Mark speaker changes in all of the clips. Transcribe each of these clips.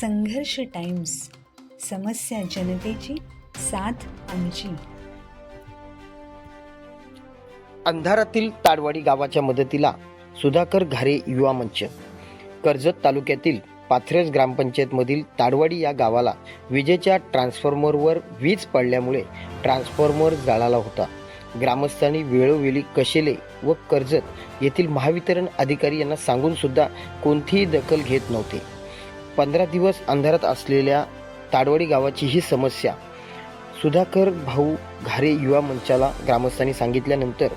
Speaker 1: संघर्ष टाइम्स समस्या जनतेची साथ आमची.
Speaker 2: अंधारातील ताडवाडी गावाच्या मदतीला सुधाकर घारे युवा मंच. कर्जत तालुक्यातील पाथरस ग्रामपंचायतमधील ताडवाडी या गावाला विजेच्या ट्रान्सफॉर्मरवर वीज पडल्यामुळे ट्रान्सफॉर्मर जळाला होता. ग्रामस्थांनी वेळोवेळी कशेले व कर्जत येथील महावितरण अधिकारी यांना सांगून सुद्धा कोणतीही दखल घेत नव्हते. पंधरा दिवस अंधारात असलेल्या ताडवाडी गावाची ही समस्या. सुधाकर भाऊ घारे युवा मंचाला ग्रामस्थांनी सांगितल्यानंतर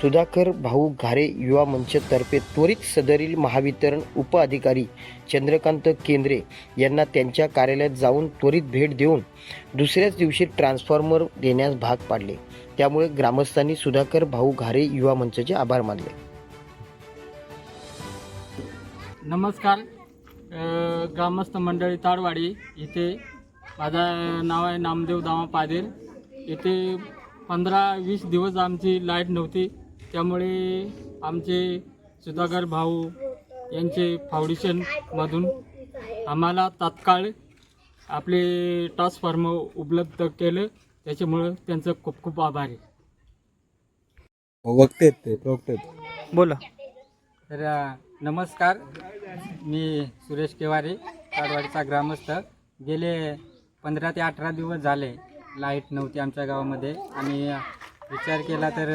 Speaker 2: सुधाकर भाऊ घारे युवा मंचतर्फे त्वरित सदरील महावितरण उपअधिकारी चंद्रकांत केंद्रे यांना त्यांच्या कार्यालयात जाऊन त्वरित भेट देऊन दुसऱ्याच दिवशी ट्रान्सफॉर्मर देण्यास भाग पाडले. त्यामुळे ग्रामस्थांनी सुधाकर भाऊ घारे युवा मंचचे आभार मानले.
Speaker 3: नमस्कार. ग्रामस्थ मंडळी ताडवाडी इथे माझं नाव आहे नामदेव दामा पादेर. इथे पंधरा वीस दिवस आमची लाइट नव्हती. त्यामुळे आमचे सुधाकर भाऊ यांचे फाउंडेशनमधून आम्हाला तात्काळ आपले ट्रान्सफॉर्मर उपलब्ध केलं. त्याच्यामुळं त्यांचं खूप खूप आभार. आहे
Speaker 4: बघतेत ते बघतेत.
Speaker 3: बोला. तर नमस्कार मी सुरेश केवारे ताडवाडीचा ग्रामस्थ. गेले पंधरा ते अठरा दिवस झाले लाइट नव्हती आमच्या गावामध्ये. आणि विचार केला तर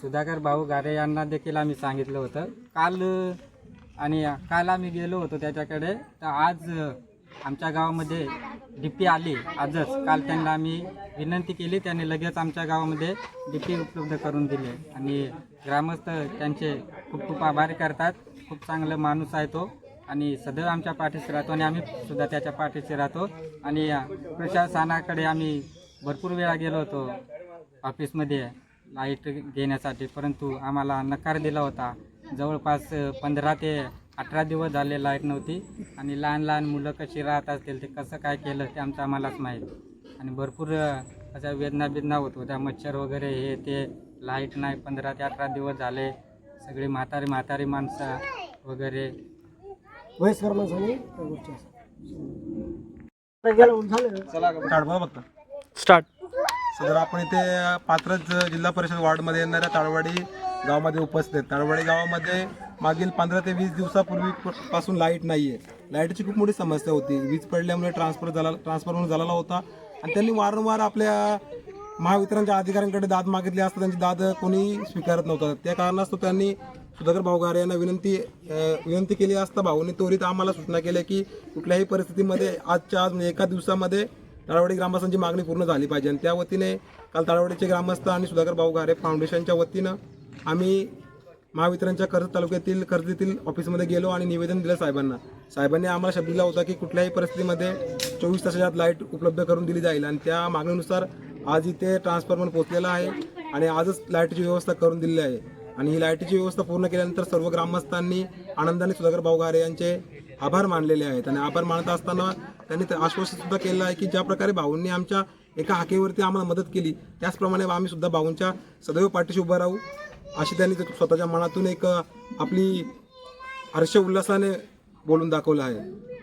Speaker 3: सुधाकर भाऊ गारे यांना देखील आम्ही सांगितलं होतं. काल आणि काल आम्ही गेलो होतो त्याच्याकडे. तर आज आमच्या गावामध्ये डी पी आली. आजच काल त्यांना आम्ही विनंती केली. त्यांनी लगेच आमच्या गावामध्ये डी पी उपलब्ध करून दिले. आणि ग्रामस्थ त्यांचे खूप खूप आभार करतात. खूप चांगला माणूस आहे तो. आणि सदैव आमच्या पाठीशी राहतो आणि आम्ही सुद्धा त्याच्या पाठीशी राहतो. आणि प्रशासनाकडे आम्ही भरपूर वेळा गेलो होतो ऑफिसमध्ये लाइट घेण्यासाठी. परंतु आम्हाला नकार दिला होता. जवळपास पंधरा ते अठरा दिवस झाले लाइट नव्हती. आणि लहान लहान मुलं कशी राहत असतील ते कसं काय केलं ते आमचं आम्हालाच माहीत. आणि भरपूर अशा वेदना बिदना होत होत्या. मच्छर वगैरे हे ते लाइट नाही. पंधरा ते अठरा दिवस झाले. सगळी म्हातारी म्हातारी माणसं वगैरे.
Speaker 4: वयस्कर माणसाने त्या गोष्टी असतात.
Speaker 5: ताडवा बघता
Speaker 3: स्टार्ट
Speaker 5: सदर आपण इथे पात्रच जिल्हा परिषद वार्डमध्ये येणाऱ्या ताळवाडी गावामध्ये उपस्थित आहेत. ताळवाडी गावामध्ये मागील पंधरा ते वीस दिवसापूर्वी पासून लाइट नाही आहे लाईटची खूप मोठी समस्या होती. वीज पडल्यामुळे ट्रान्सफर झाला ट्रान्सफॉर्मर झालेला होता. आणि त्यांनी वारंवार आपल्या महावितरणच्या अधिकाऱ्यांकडे दाद मागितली असता त्यांची दाद कोणी स्वीकारत नव्हता. त्या कारणास्तव त्यांनी सुधाकर भाऊगार यांना विनंती विनंती केली असता भाऊंनी त्वरित आम्हाला सूचना केल्या की कुठल्याही परिस्थितीमध्ये आजच्या आज म्हणजे एका दिवसामध्ये ताळवाडी ग्रामस्थांची मागणी पूर्ण झाली पाहिजे. आणि त्या वतीने काल ताळवाडीचे ग्रामस्थ आणि सुधाकर भाऊगारे फाउंडेशनच्या वतीनं आम्ही महावितरणच्या कर्ज तालुक्यातील कर्जतील ऑफिसमध्ये गेलो आणि निवेदन दिलं साहेबांना. साहेबांनी आम्हाला शब्द दिला होता की कुठल्याही परिस्थितीमध्ये चोवीस तासाच्या आत लाइट उपलब्ध करून दिली जाईल. आणि त्या मागणीनुसार आज इथे ट्रान्सफॉर्मर पोहोचलेला आहे आणि आजच लाईटची व्यवस्था करून दिलेली आहे. आणि ही लाईटची व्यवस्था पूर्ण केल्यानंतर सर्व ग्रामस्थांनी आनंदाने सुधाकर भाऊगारे यांचे आभार मानलेले आहेत. आणि आभार मानत असताना त्यांनी ते आश्वासन सुद्धा केलं आहे की ज्या प्रकारे भाऊंनी आमच्या एका हाकेवरती आम्हाला मदत केली त्याचप्रमाणे आम्ही सुद्धा भाऊंच्या सदैव पाठीशी उभं राहू. अशी त्यांनी स्वतःच्या मनातून एक आपली हर्ष उल्हासाने बोलून दाखवलं आहे.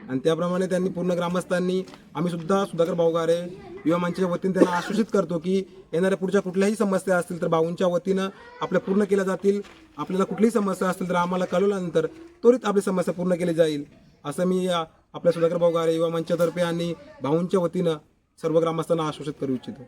Speaker 5: आणि त्याप्रमाणे त्यांनी पूर्ण ग्रामस्थांनी आम्ही सुद्धा सुधाकर भाऊगारे युवा मंचाच्या वतीने त्यांना आश्वासित करतो की येणाऱ्या पुढच्या कुठल्याही समस्या असतील तर भाऊंच्या वतीनं आपल्या पूर्ण केल्या जातील. आपल्याला कुठलीही समस्या असतील तर आम्हाला कळवल्यानंतर त्वरित आपली समस्या पूर्ण केली जाईल. असं मी आपल्या सुधाकर भाऊगारे युवा मंचातर्फे आणि भाऊंच्या वतीनं सर्व ग्रामस्थांना आश्वासित करू इच्छितो.